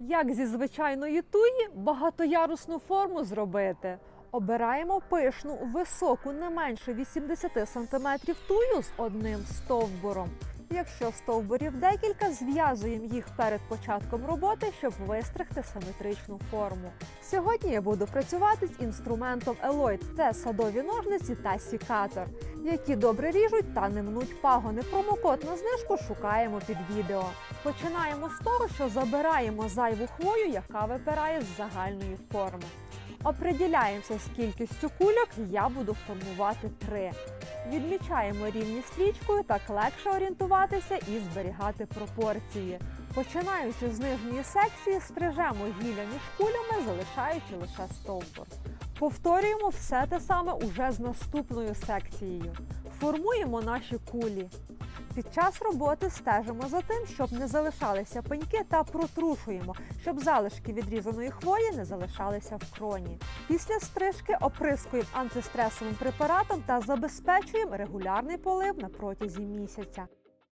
Як зі звичайної туї багатоярусну форму зробити? Обираємо пишну, високу, не менше 80 см тую з одним стовбуром. Якщо стовбурів декілька, зв'язуємо їх перед початком роботи, щоб вистригти симетричну форму. Сьогодні я буду працювати з інструментом Eloyd. Це садові ножниці та сікатор, які добре ріжуть та не мнуть пагони. Промокод на знижку шукаємо під відео. Починаємо з того, що забираємо зайву хвою, яка випирає з загальної форми. Оприділяємося з кількістю кульок, я буду формувати три. Відмічаємо рівні стрічкою, так легше орієнтуватися і зберігати пропорції. Починаючи з нижньої секції, стрижемо гілля між кулями, залишаючи лише стовбур. Повторюємо все те саме уже з наступною секцією. Формуємо наші кулі. Під час роботи стежимо за тим, щоб не залишалися пеньки та протрушуємо, щоб залишки відрізаної хвої не залишалися в кроні. Після стрижки оприскуємо антистресовим препаратом та забезпечуємо регулярний полив на протязі місяця.